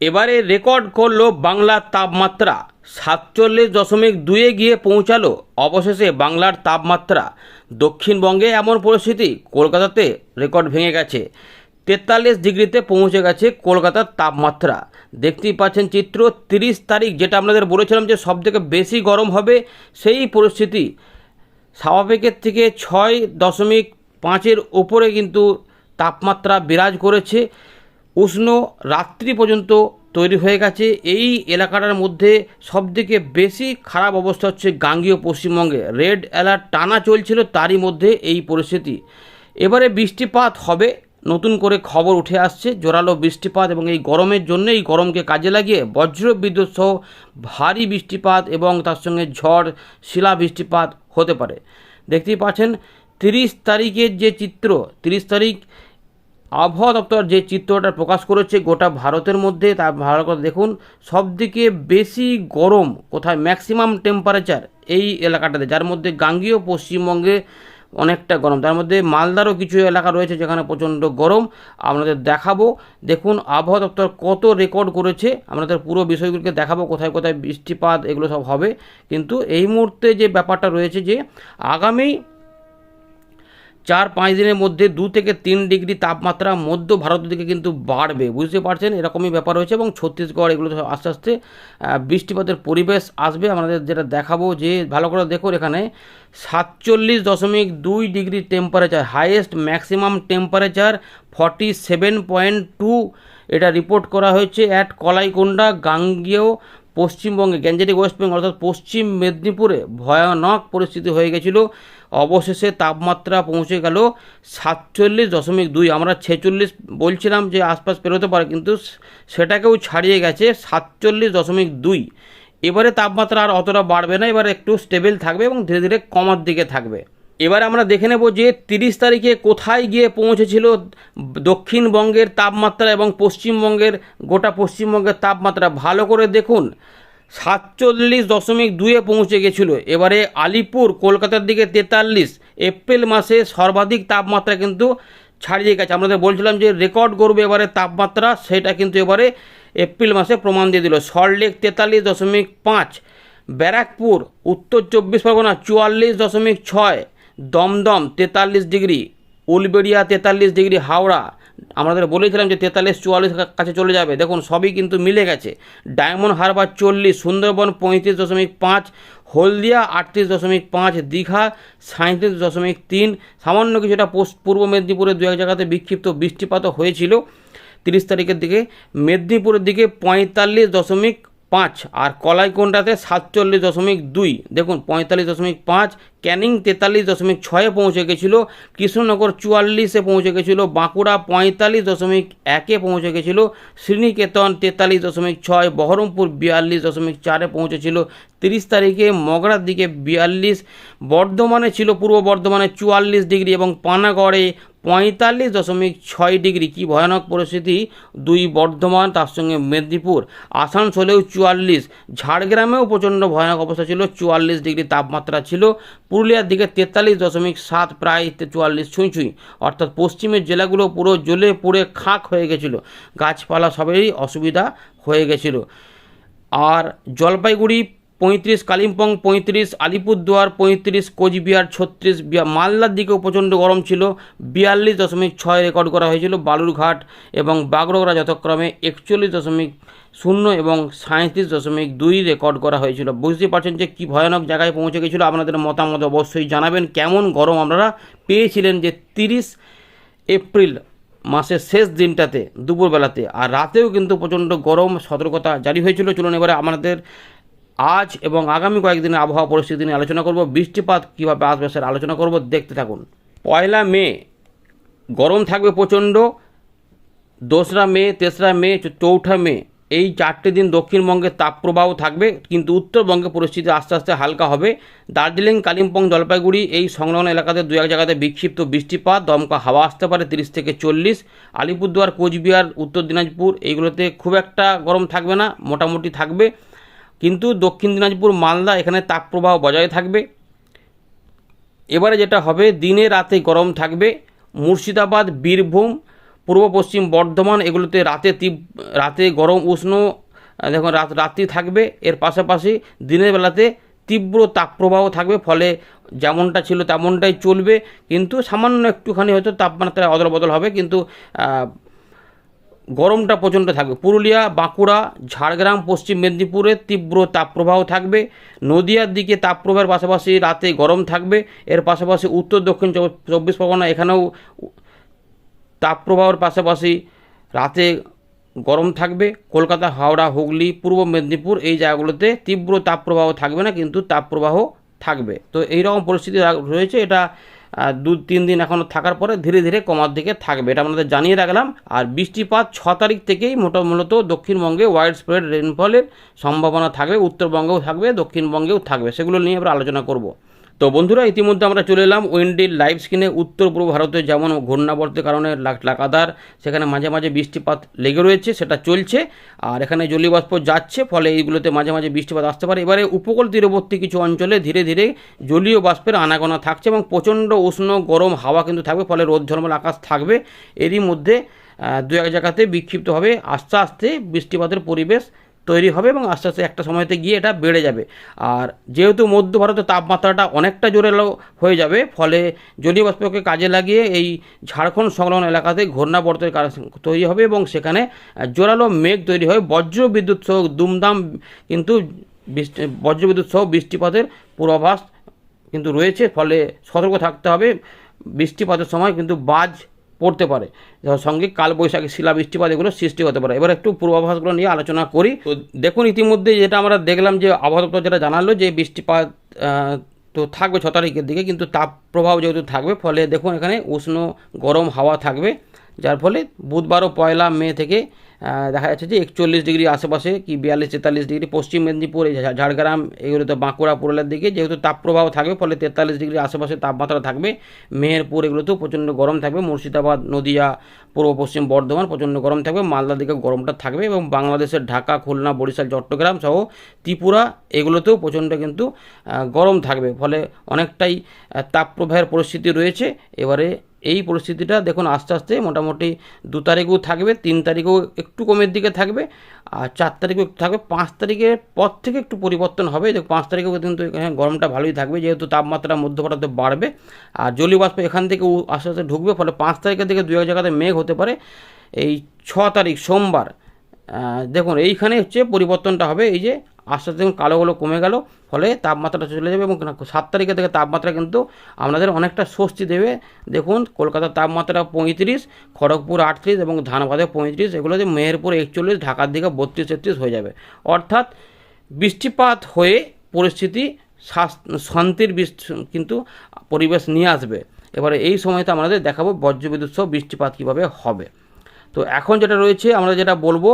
এবারে রেকর্ড করল বাংলার তাপমাত্রা। সাতচল্লিশ দশমিক দুয়ে গিয়ে পৌঁছালো অবশেষে বাংলার তাপমাত্রা। দক্ষিণবঙ্গে এমন পরিস্থিতি, কলকাতাতে রেকর্ড ভেঙে গেছে। তেতাল্লিশ ডিগ্রিতে পৌঁছে গেছে কলকাতার তাপমাত্রা। দেখতেই পাচ্ছেন চিত্র, তিরিশ তারিখ যেটা আপনাদের বলেছিলাম যে সবথেকে বেশি গরম হবে, সেই পরিস্থিতি। স্বাভাবিকের থেকে ছয় দশমিক পাঁচের ওপরে কিন্তু তাপমাত্রা বিরাজ করেছে। উষ্ণ রাত্রি পর্যন্ত তৈরি হয়ে গেছে। এই এলাকাটার মধ্যে সবথেকে বেশি খারাপ অবস্থা হচ্ছে গাঙ্গীয় পশ্চিমবঙ্গে। রেড অ্যালার্ট টানা চলছিল, তারই মধ্যে এই পরিস্থিতি। এবারে বৃষ্টিপাত হবে, নতুন করে খবর উঠে আসছে। জোরালো বৃষ্টিপাত এবং এই গরমের জন্য এই গরমকে কাজে লাগিয়ে বজ্র বিদ্যুৎ সহ ভারী বৃষ্টিপাত এবং তার সঙ্গে ঝড়, শিলা বৃষ্টিপাত হতে পারে। দেখতেই পাচ্ছেন, তিরিশ তারিখের যে চিত্র, তিরিশ তারিখ আবহাওয়া দপ্তর যে চিত্রটা প্রকাশ করেছে গোটা ভারতের মধ্যে, তা ভালো করে দেখুন। সবদিকে বেশি গরম, কোথায় ম্যাক্সিমাম টেম্পারেচার এই এলাকাটাতে, যার মধ্যে গাঙ্গীয় পশ্চিমবঙ্গে অনেকটা গরম। তার মধ্যে মালদারও কিছু এলাকা রয়েছে যেখানে প্রচণ্ড গরম। আপনাদের দেখাবো। দেখুন, আবহাওয়া দপ্তর কত রেকর্ড করেছে। আপনাদের পুরো বিষয়গুলোকে দেখাবো, কোথায় কোথায় বৃষ্টিপাত, এগুলো সব হবে। কিন্তু এই মুহূর্তে যে ব্যাপারটা রয়েছে যে, আগামী চার পাঁচ দিনের মধ্যে দু থেকে তিন ডিগ্রি তাপমাত্রা মধ্য ভারতের দিকে কিন্তু বাড়বে। বুঝতে পারছেন, এরকমই ব্যাপার রয়েছে এবং ছত্তিশগড় এগুলো আস্তে আস্তে বৃষ্টিপাতের পরিবেশ আসবে। আমাদের যেটা দেখাবো যে, ভালো করে দেখুন এখানে, সাতচল্লিশ দশমিক দুই degree temperature highest maximum temperature forty seven point two এটা রিপোর্ট করা হয়েছে অ্যাট কলাইকোন্ডা, গাঙ্গেয়, পশ্চিমবঙ্গে। গ্যাঞ্জেটিক ওয়েস্ট বেঙ্গল অর্থাৎ পশ্চিম মেদিনীপুরে ভয়ানক পরিস্থিতি হয়ে গেছিল। অবশেষে তাপমাত্রা পৌঁছে গেল সাতচল্লিশ দশমিক দুই। আমরা ছেচল্লিশ বলছিলাম যে আশপাশ পেরোতে পারে, কিন্তু সেটাকেও ছাড়িয়ে গেছে সাতচল্লিশ দশমিক দুই। এবারে তাপমাত্রা আর অতটা বাড়বে না, এবারে একটু স্টেবল থাকবে এবং ধীরে ধীরে কমার দিকে থাকবে। এবারে আমরা দেখে নেব যে তিরিশ তারিখে কোথায় গিয়ে পৌঁছেছিল দক্ষিণবঙ্গের তাপমাত্রা এবং পশ্চিমবঙ্গের, গোটা পশ্চিমবঙ্গের তাপমাত্রা। ভালো করে দেখুন সাতচল্লিশ দশমিক দুয়ে পৌঁছে গেছিল। এবারে আলিপুর, কলকাতার দিকে তেতাল্লিশ। এপ্রিল মাসে সর্বাধিক তাপমাত্রা কিন্তু ছাড়িয়ে গেছে। আমাদের বলছিলাম যে রেকর্ড করবে এবারে তাপমাত্রা, সেটা কিন্তু এবারে এপ্রিল মাসে প্রমাণ দিয়ে দিল। সল্টলেক তেতাল্লিশ দশমিক পাঁচ, ব্যারাকপুর, উত্তর চব্বিশ পরগনা চুয়াল্লিশ দশমিক ছয়, দমদম তেতাল্লিশ ডিগ্রি, উলবেড়িয়া তেতাল্লিশ ডিগ্রি, হাওড়া আমাদের বলেছিলাম যে তেতাল্লিশ, চুয়াল্লিশ কাছে চলে যাবে। দেখুন, সবই কিন্তু মিলে গেছে। ডায়মন্ড হারবার চল্লিশ, সুন্দরবন পঁয়ত্রিশ দশমিক পাঁচ, হলদিয়া আটত্রিশ দশমিক পাঁচ, দীঘা সাঁত্রিশ দশমিক তিন, সামান্য কিছুটা পূর্ব মেদিনীপুরের দু এক জায়গাতে বিক্ষিপ্ত বৃষ্টিপাত হয়েছিল। তিরিশ তারিখের দিকে মেদিনীপুরের দিকে পঁয়তাল্লিশ দশমিক পাঁচ আর কলাইকোন্ডাতে সাতচল্লিশ দশমিক দুই? দেখুন, পঁয়তাল্লিশ দশমিক পাঁচ, ক্যানিং তেতাল্লিশ দশমিক ছয়ে পৌঁছে গেছিল, কৃষ্ণনগর চুয়াল্লিশে পৌঁছে গেছিল, বাঁকুড়া পঁয়তাল্লিশ দশমিক একে পৌঁছে গেছিল, শ্রীনিকেতন তেতাল্লিশ দশমিক ছয়, বহরমপুর বিয়াল্লিশ দশমিক চারে পৌঁছেছিল, তিরিশ তারিখে মগরার দিকে বিয়াল্লিশ, বর্ধমানে ছিল পূর্ব বর্ধমানে চুয়াল্লিশ ডিগ্রি এবং পানাগড়ে পঁয়তাল্লিশ দশমিক ছয় ডিগ্রি। কি ভয়ানক পরিস্থিতি? দুই বর্ধমান, তার সঙ্গে মেদিনীপুর। আসানসোলেও চুয়াল্লিশ। ঝাড়গ্রামেও প্রচণ্ড ভয়ানক অবস্থা ছিল। চুয়াল্লিশ ডিগ্রি তাপমাত্রা ছিল। পুরুলিয়ার দিকে তেতাল্লিশ দশমিক সাত, প্রায় চুয়াল্লিশ ছুঁই ছুঁই। অর্থাৎ পশ্চিমের জেলাগুলো পুরো জ্বলে পুড়ে খাক হয়ে গেছিল। গাছপালা সবেরই অসুবিধা হয়ে গেছিল। আর জলপাইগুড়ি পঁয়ত্রিশ কালিম্পং, পঁয়ত্রিশ আলিপুরদুয়ার, পঁয়ত্রিশ কোচবিহার, ছত্রিশ মালদার দিকেও প্রচণ্ড গরম ছিল। বিয়াল্লিশ দশমিক ছয় রেকর্ড করা হয়েছিল বালুরঘাট এবং বাগডোগরা যথাক্রমে একচল্লিশ দশমিক শূন্য এবং সাঁত্রিশ দশমিক দুই রেকর্ড করা হয়েছিল। বুঝতে পারছেন যে কী ভয়ানক জায়গায় পৌঁছে গেছিল। আপনাদের মতামত অবশ্যই জানাবেন। কেমন গরম আপনারা পেয়েছিলেন যে তিরিশ এপ্রিল মাসের শেষ দিনটাতে, দুপুরবেলাতে। আর রাতেও কিন্তু প্রচণ্ড গরম, সতর্কতা জারি হয়েছিল। চলুন এবারে আমাদের আজ এবং আগামী কয়েকদিনের আবহাওয়া পরিস্থিতি নিয়ে আলোচনা করব। বৃষ্টিপাত কীভাবে আসবে সেটা আলোচনা করব। দেখতে থাকুন। পয়লা মে, গরম থাকবে প্রচণ্ড। দোসরা মে, তেসরা মে চৌঠা মে, এই চারটে দিন দক্ষিণবঙ্গে তাপপ্রবাহ থাকবে, কিন্তু উত্তরবঙ্গে পরিস্থিতি আস্তে আস্তে হালকা হবে। দার্জিলিং, কালিম্পং, জলপাইগুড়ি এই সংলগ্ন এলাকাতে দু এক জায়গাতে বিক্ষিপ্ত বৃষ্টিপাত, দমকা হাওয়া আসতে পারে তিরিশ থেকে চল্লিশ। আলিপুরদুয়ার, কোচবিহার, উত্তর দিনাজপুর, এইগুলোতে খুব একটা গরম থাকবে না, মোটামুটি থাকবে। কিন্তু দক্ষিণ দিনাজপুর, মালদা, এখানে তাপপ্রবাহ বজায় থাকবে। এবারে যেটা হবে, দিনে রাতে গরম থাকবে। মুর্শিদাবাদ, বীরভূম, পূর্ব পশ্চিম বর্ধমান, এগুলোতে রাতে তীব, রাতে গরম, উষ্ণ দেখুন, রাত, রাত্রি থাকবে। এর পাশাপাশি দিনের বেলাতে তীব্র তাপপ্রবাহ থাকবে, ফলে যেমনটা ছিল তেমনটাই চলবে। কিন্তু সামান্য একটুখানি হয়তো তাপমাত্রা অদল বদল হবে, কিন্তু গরমটা প্রচণ্ড থাকবে। পুরুলিয়া, বাঁকুড়া, ঝাড়গ্রাম, পশ্চিম মেদিনীপুরে তীব্র তাপপ্রবাহ থাকবে। নদিয়ার দিকে তাপপ্রবাহের পাশাপাশি রাতে গরম থাকবে। এর পাশাপাশি উত্তর, দক্ষিণ চব্বিশ পরগনা এখানেও তাপপ্রবাহের পাশাপাশি রাতে গরম থাকবে। কলকাতা, হাওড়া, হুগলি, পূর্ব মেদিনীপুর এই জায়গাগুলোতে তীব্র তাপপ্রবাহ থাকবে না, কিন্তু তাপপ্রবাহ থাকবে। তো এই রকম পরিস্থিতি রয়েছে। এটা দু তিন দিন এখনও থাকার পরে ধীরে ধীরে কমার দিকে থাকবে। এটা আপনাদের জানিয়ে রাখলাম। আর বৃষ্টিপাত ছ তারিখ থেকেই মোটা মূলত দক্ষিণবঙ্গে ওয়াইড স্প্রেড রেনফলের সম্ভাবনা থাকবে, উত্তরবঙ্গেও থাকবে, দক্ষিণবঙ্গেও থাকবে। সেগুলো নিয়ে আমরা আলোচনা করব। তো বন্ধুরা, ইতিমধ্যে আমরা চলে এলাম উইন্ডির লাইভ স্ক্রিনে। উত্তর পূর্ব ভারতে যেমন ঘূর্ণাবর্তের কারণে লাগাতার সেখানে মাঝে মাঝে বৃষ্টিপাত লেগে রয়েছে, সেটা চলছে। আর এখানে জলীয় বাষ্প যাচ্ছে, ফলে এইগুলোতে মাঝে মাঝে বৃষ্টিপাত আসতে পারে। এবারে উপকূল তীরবর্তী কিছু অঞ্চলে ধীরে ধীরে জলীয় বাষ্পের আনাগোনা থাকছে এবং প্রচণ্ড উষ্ণ গরম হাওয়া কিন্তু থাকবে, ফলে রোদ, ঝলমল আকাশ থাকবে। এরই মধ্যে দু এক জায়গাতে বিক্ষিপ্তভাবে আস্তে আস্তে বৃষ্টিপাতের পরিবেশ তৈরি হবে এবং আস্তে আস্তে একটা সময়তে গিয়ে এটা বেড়ে যাবে। আর যেহেতু মধ্য ভারতের তাপমাত্রাটা অনেকটা জোরেলো হয়ে যাবে, ফলে জলীয় বাষ্পকে কাজে লাগিয়ে এই ঝাড়খণ্ড সংলগ্ন এলাকাতে ঘূর্ণাবর্তের তৈরি হবে এবং সেখানে জোরালো মেঘ তৈরি হয়। বজ্র বিদ্যুৎ সহ দুমদাম কিন্তু বৃষ্টি বজ্রবিদ্যুৎ সহ বৃষ্টিপাতের পূর্বাভাস কিন্তু রয়েছে, ফলে সতর্ক থাকতে হবে। বৃষ্টিপাতের সময় কিন্তু বাজ পড়তে পারে। সঙ্গে কালবৈশাখী, শিলা, বৃষ্টিপাত, এগুলো সৃষ্টি হতে পারে। এবার একটু পূর্বাভাসগুলো নিয়ে আলোচনা করি। তো দেখুন, ইতিমধ্যে যেটা আমরা দেখলাম যে আবহাওয়া দপ্তর যেটা জানালো যে বৃষ্টিপাত তো থাকবে ছ তারিখের দিকে, কিন্তু তাপ প্রভাব যেহেতু থাকবে, ফলে দেখুন এখানে উষ্ণ গরম হাওয়া থাকবে। যার ফলে বুধবারও পয়লা মে থেকে দেখা যাচ্ছে যে একচল্লিশ ডিগ্রি আশেপাশে কি বিয়াল্লিশ তেতাল্লিশ ডিগ্রি পশ্চিম মেদিনীপুর ঝাড়গ্রাম, এগুলোতে বাঁকুড়া, পুরুলিয়ার দিকে যেহেতু তাপপ্রবাহ থাকবে, ফলে তেতাল্লিশ ডিগ্রি আশেপাশে তাপমাত্রা থাকবে। মেহেরপুর এগুলোতেও প্রচণ্ড গরম থাকবে, মুর্শিদাবাদ, নদিয়া, পূর্ব পশ্চিম বর্ধমান প্রচণ্ড গরম থাকবে, মালদার দিকে গরমটা থাকবে এবং বাংলাদেশের ঢাকা, খুলনা, বরিশাল, চট্টগ্রাম সহ ত্রিপুরা এগুলোতেও প্রচণ্ড কিন্তু গরম থাকবে। ফলে অনেকটাই তাপপ্রবাহের পরিস্থিতি রয়েছে। এবারে এই পরিস্থিতিটা দেখুন আস্তে আস্তে মোটামুটি দু তারিখেও থাকবে, তিন তারিখেও একটু কমের দিকে থাকবে, আর চার তারিখেও একটু থাকবে। পাঁচ তারিখের পর থেকে একটু পরিবর্তন হবে। যে পাঁচ তারিখেও কিন্তু এখানে গরমটা ভালোই থাকবে, যেহেতু তাপমাত্রা মধ্য ভারতে বাড়বে, আর জলীয় বাষ্প এখান থেকে আস্তে আস্তে ঢুকবে, ফলে পাঁচ তারিখের দিকে দু এক জায়গাতে মেঘ হতে পারে। এই ছ তারিখ, সোমবার দেখুন, এইখানে হচ্ছে পরিবর্তনটা হবে। এই যে আস্তে আস্তে কালোগুলো কমে গেল, ফলে তাপমাত্রাটা চলে যাবে এবং সাত তারিখের থেকে তাপমাত্রা কিন্তু আপনাদের অনেকটা স্বস্তি দেবে। দেখুন, কলকাতার তাপমাত্রা পঁয়ত্রিশ, খড়গপুর আটত্রিশ এবং ধানবাদে পঁয়ত্রিশ, এগুলোতে মেহেরপুর একচল্লিশ, ঢাকার দিকে বত্রিশ, তেত্রিশ হয়ে যাবে। অর্থাৎ বৃষ্টিপাত হয়ে পরিস্থিতি শান্তির কিন্তু পরিবেশ নিয়ে আসবে। এবারে এই সময়তে আমাদের দেখাবো বজ্রবিদ্যুৎ সহ বৃষ্টিপাত কীভাবে হবে। তো এখন যেটা রয়েছে, আমরা যেটা বলব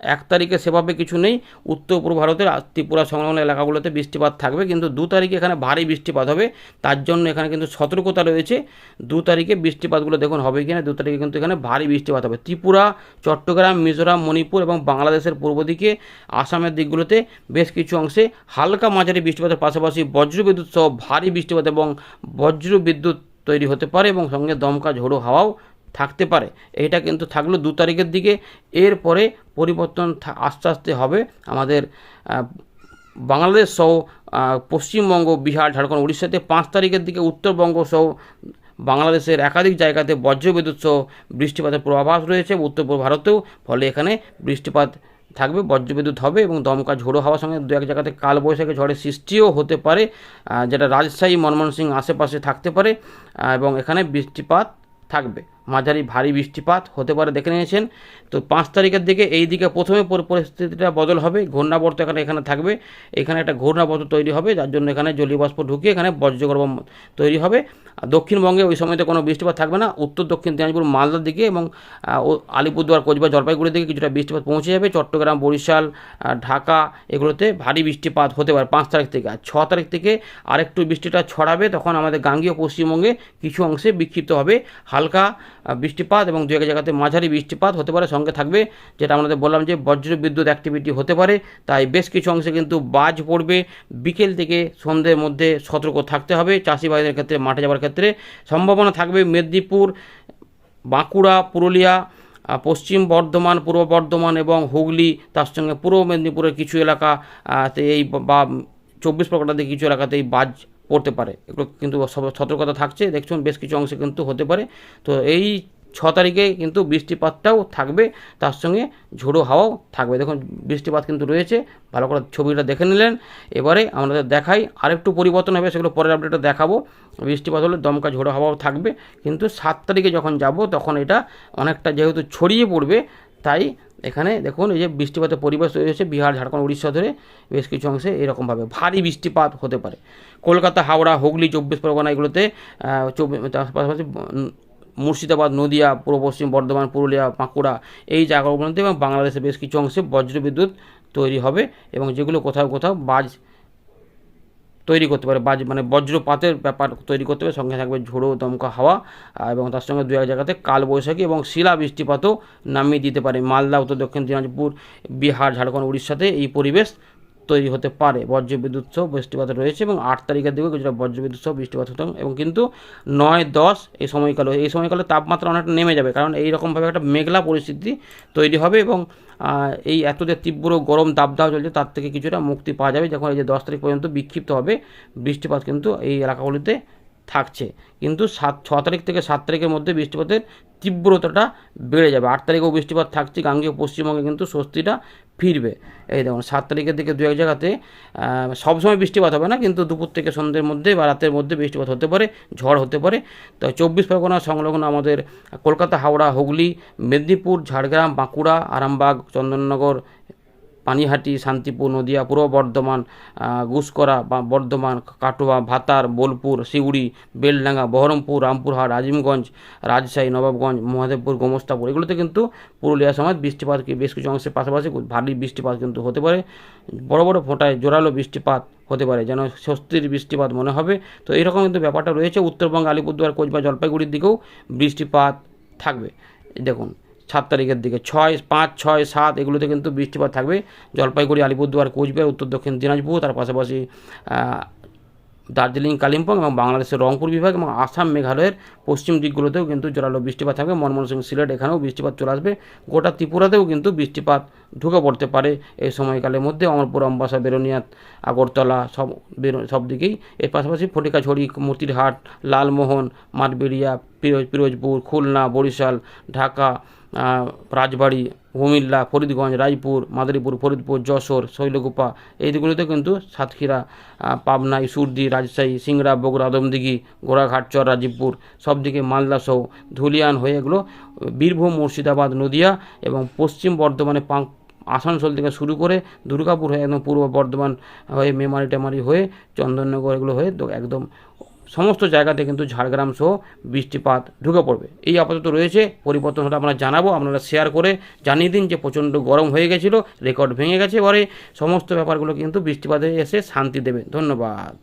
এক তারিখে সেভাবে কিছু নেই। উত্তর পূর্ব ভারতের ত্রিপুরা সংলগ্ন এলাকাগুলোতে বৃষ্টিপাত থাকবে। কিন্তু দু তারিখে এখানে ভারী বৃষ্টিপাত হবে। তার জন্য এখানে কিন্তু সতর্কতা রয়েছে। দু তারিখে বৃষ্টিপাতগুলো দেখুন হবে কিনা, দু তারিখে কিন্তু এখানে ভারী বৃষ্টিপাত হবে। ত্রিপুরা, চট্টগ্রাম, মিজোরাম, মণিপুর এবং বাংলাদেশের পূর্ব দিকে, আসামের দিকগুলোতে বেশ কিছু অংশে হালকা মাঝারি বৃষ্টিপাতের পাশাপাশি বজ্রবিদ্যুৎ সহ ভারী বৃষ্টিপাত এবং বজ্র বিদ্যুৎ তৈরি হতে পারে এবং সঙ্গে দমকা ঝোড়ো হাওয়াও থাকতে পারে। এটা কিন্তু থাকল দু তারিখের দিকে এরপরে পরিবর্তন আস্তে আস্তে হবে আমাদের বাংলাদেশ সহ পশ্চিমবঙ্গ, বিহার, ঝাড়খণ্ড, উড়িষ্যাতে পাঁচ তারিখের দিকে উত্তরবঙ্গ সহ, বাংলাদেশের একাধিক জায়গাতে বজ্রবিদ্যুৎ সহ বৃষ্টিপাতের পূর্বাভাস রয়েছে। উত্তর পূর্ব ভারতেও, ফলে এখানে বৃষ্টিপাত থাকবে, বজ্রবিদ্যুৎ হবে এবং দমকা ঝোড়ো হওয়ার সঙ্গে দু এক জায়গাতে কালবৈশাখী ঝড়ের সৃষ্টিও হতে পারে যেটা রাজশাহী, মনমোহন সিং আশেপাশে থাকতে পারে এবং এখানে বৃষ্টিপাত থাকবে। মাঝারি ভারী বৃষ্টিপাত হতে পারে দেখে নিয়েছেন। তো পাঁচ তারিখের দিকে এই দিকে প্রথমে পরিস্থিতিটা বদল হবে। ঘূর্ণাবর্ত এখানে এখানে থাকবে। এখানে একটা ঘূর্ণাবর্ত তৈরি হবে, যার জন্য এখানে জলীয় বাষ্প ঢুকিয়ে এখানে বজ্রগর্ভ তৈরি হবে। আর দক্ষিণবঙ্গে ওই সময়তে কোনো বৃষ্টিপাত থাকবে না। উত্তর দক্ষিণ দিনাজপুর মালদার দিকে এবং আলিপুরদুয়ার, কোচবিহার, জলপাইগুড়ির দিকে কিছুটা বৃষ্টিপাত পৌঁছে যাবে। চট্টগ্রাম, বরিশাল ঢাকা এগুলোতে ভারী বৃষ্টিপাত হতে পারে পাঁচ তারিখ থেকে। আর ছ তারিখ থেকে আরেকটু বৃষ্টিটা ছড়াবে, তখন আমাদের গাঙ্গীয় পশ্চিমবঙ্গে কিছু অংশে বিক্ষিপ্ত হবে। হালকা বৃষ্টিপাত এবং দু এক জায়গাতে মাঝারি বৃষ্টিপাত হতে পারে, সঙ্গে থাকবে যেটা আমাদের বললাম যে বজ্র বিদ্যুৎ অ্যাক্টিভিটি হতে পারে। তাই বেশ কিছু অংশে কিন্তু বাজ পড়বে। বিকেল থেকে সন্ধ্যের মধ্যে সতর্ক থাকতে হবে। চাষি ভাইদের ক্ষেত্রে, মাঠে যাওয়ার ক্ষেত্রে সম্ভাবনা থাকবে মেদিনীপুর, বাঁকুড়া, পুরুলিয়া পশ্চিম বর্ধমান, পূর্ব বর্ধমান এবং হুগলি, তার সঙ্গে পূর্ব মেদিনীপুরের কিছু এলাকা এই বা- চব্বিশ পরগনাতে কিছু এলাকাতেই বাজ পড়তে পারে। এগুলো কিন্তু সতর্কতা থাকছে। দেখছেন বেশ কিছু অংশে কিন্তু হতে পারে। তো এই ছ তারিখে কিন্তু বৃষ্টিপাতটাও থাকবে। তার সঙ্গে ঝোড়ো হাওয়াও থাকবে। দেখুন, বৃষ্টিপাত কিন্তু রয়েছে। ভালো করে ছবিটা দেখে নিলেন। এবারে আমাদের দেখাই আরেকটু পরিবর্তন হবে, সেগুলো পরের আপডেটে দেখাবো। বৃষ্টিপাত হলে দমকা ঝোড়ো হাওয়াও থাকবে। কিন্তু সাত তারিখে যখন যাব, তখন এটা অনেকটা যেহেতু ছড়িয়ে পড়বে, তাই এখানে দেখুন, এই যে বৃষ্টিপাতের পরিবেশ তৈরি হয়েছে বিহার, ঝাড়খণ্ড, উড়িষ্যা ধরে বেশ কিছু অংশে এরকমভাবে ভারী বৃষ্টিপাত হতে পারে। কলকাতা, হাওড়া, হুগলি, চব্বিশ পরগনা এগুলোতে পাশাপাশি মুর্শিদাবাদ, নদিয়া, পূর্ব পশ্চিম বর্ধমান, পুরুলিয়া, বাঁকুড়া এই জায়গাগুলোতে এবং বাংলাদেশের বেশ কিছু অংশে বজ্রবিদ্যুৎ তৈরি হবে এবং যেগুলো কোথাও কোথাও বাজ তৈরি করতে পারে, বাজ মানে বজ্রপাতের ব্যাপার তৈরি করতে পারে, সঙ্গে থাকবে ঝোড়ো দমকা হাওয়া এবং তার সঙ্গে দু এক জায়গাতে কালবৈশাখী এবং শিলা বৃষ্টিপাতও নামিয়ে দিতে পারে। মালদা, উত্তর দক্ষিণ দিনাজপুর, বিহার, ঝাড়খণ্ড, উড়িষ্যাতে এই পরিবেশ তৈরি হতে পারে। বজ্রবিদ্যুৎ সহ বৃষ্টিপাত রয়েছে এবং আট তারিখের দিকে কিছুটা বজ্রবিদ্যুৎ সহ বৃষ্টিপাত হতে এবং কিন্তু নয় দশ এই সময়কালে এই সময়কালে তাপমাত্রা অনেকটা নেমে যাবে কারণ এই রকমভাবে একটা মেঘলা পরিস্থিতি তৈরি হবে এবং এই এত যে তীব্র গরম দাবদাহ চলছে তার থেকে কিছুটা মুক্তি পাওয়া যাবে যখন এই যে দশ তারিখ পর্যন্ত বিক্ষিপ্ত হবে। বৃষ্টিপাত কিন্তু এই এলাকাগুলিতে থাকছে। কিন্তু সাত, ছ তারিখ থেকে সাত তারিখের মধ্যে বৃষ্টিপাতের তীব্রতাটা বেড়ে যাবে। আট তারিখেও বৃষ্টিপাত থাকছে, গাঙ্গেয় পশ্চিমবঙ্গে কিন্তু স্বস্তিটা ফিরবে। এই দেখুন, সাত তারিখের দিকে দু এক জায়গাতে সবসময় বৃষ্টিপাত হবে না, কিন্তু দুপুর থেকে সন্ধ্যের মধ্যে বা রাতের মধ্যে বৃষ্টিপাত হতে পারে, ঝড় হতে পারে। তো চব্বিশ পরগনা সংলগ্ন আমাদের কলকাতা, হাওড়া, হুগলি, মেদিনীপুর, ঝাড়গ্রাম, বাঁকুড়া, আরামবাগ, চন্দননগর পানিহাটি, শান্তিপুর, নদিয়া, পূর্ব বর্ধমান গুসকরা বর্ধমান, কাটোয়া, ভাতার, বোলপুর সিউড়ি বেলডাঙ্গা, বহরমপুর, রামপুরহাট, আজিমগঞ্জ, রাজশাহী, নবাবগঞ্জ, মহাদেবপুর, গোমস্তাপুর। এগুলোতে কিন্তু পুরুলিয়া সমাজ বৃষ্টিপাত বেশ কিছু অংশের পাশাপাশি ভারী বৃষ্টিপাত কিন্তু হতে পারে। বড় বড় ফোঁটায় জোরালো বৃষ্টিপাত হতে পারে, যেন স্বস্তির বৃষ্টিপাত মনে হবে। তো এরকম কিন্তু ব্যাপারটা রয়েছে। উত্তরবঙ্গ, আলিপুরদুয়ার কোচবা জলপাইগুড়ির দিকেও বৃষ্টিপাত থাকবে। দেখুন সাত তারিখের দিকে। ছয়, পাঁচ, ছয়, সাত, এগুলোতে কিন্তু বৃষ্টিপাত থাকবে। জলপাইগুড়ি, আলিপুরদুয়ার, কোচবিহার, উত্তর দক্ষিণ দিনাজপুর, তার পাশাপাশি দার্জিলিং, কালিম্পং এবং বাংলাদেশের রংপুর বিভাগ এবং আসাম মেঘালয়ের পশ্চিম দিকগুলোতেও কিন্তু জোরালো বৃষ্টিপাত থাকবে। মনমোহন সিং সিলেট এখানেও বৃষ্টিপাত চলে আসবে। গোটা ত্রিপুরাতেও কিন্তু বৃষ্টিপাত ঢুকে পড়তে পারে এই সময়কালের মধ্যে। অমরপুর, অম্বাসা বেরোনিয়াত আগরতলা সব সব দিকেই। এর পাশাপাশি ফটিকাছড়ি মতিরহাট, লালমোহন, মাঠবেড়িয়া পিরোজ পিরোজপুর খুলনা, বরিশাল, ঢাকা রাজবাড়ি কুমিল্লা ফরিদগঞ্জ, রায়পুর, মাদারীপুর, ফরিদপুর, যশোর, শৈলকুপা এই দিকগুলোতে কিন্তু সাতক্ষীরা পাবনা ইসুরদি রাজশাহী, সিংড়া, বগুড়া, আদমদিঘি, গোড়াঘাট, চর, রাজীবপুর সব দিকে মালদা সহ ধুলিয়ান হয়ে এগুলো বীরভূম, মুর্শিদাবাদ, নদিয়া এবং পশ্চিম বর্ধমানে পাং, আসানসোল থেকে শুরু করে দুর্গাপুর হয়ে একদম পূর্ব বর্ধমান হয়ে মেমারি টেমারি হয়ে চন্দননগর এগুলো হয়ে একদম সমস্ত জায়গাতে কিন্তু ঝাড়গ্রাম সহ বৃষ্টিপাত ঢুকে পড়বে। এই আপাতত রয়েছে, পরিবর্তন হলে আমরা জানাব, আপনারা শেয়ার করে জানিয়ে দিন যে প্রচণ্ড গরম হয়ে গেছিল রেকর্ড ভেঙে গেছে পরে সমস্ত ব্যাপারগুলো কিন্তু বৃষ্টিপাতে এসে শান্তি দেবে। ধন্যবাদ।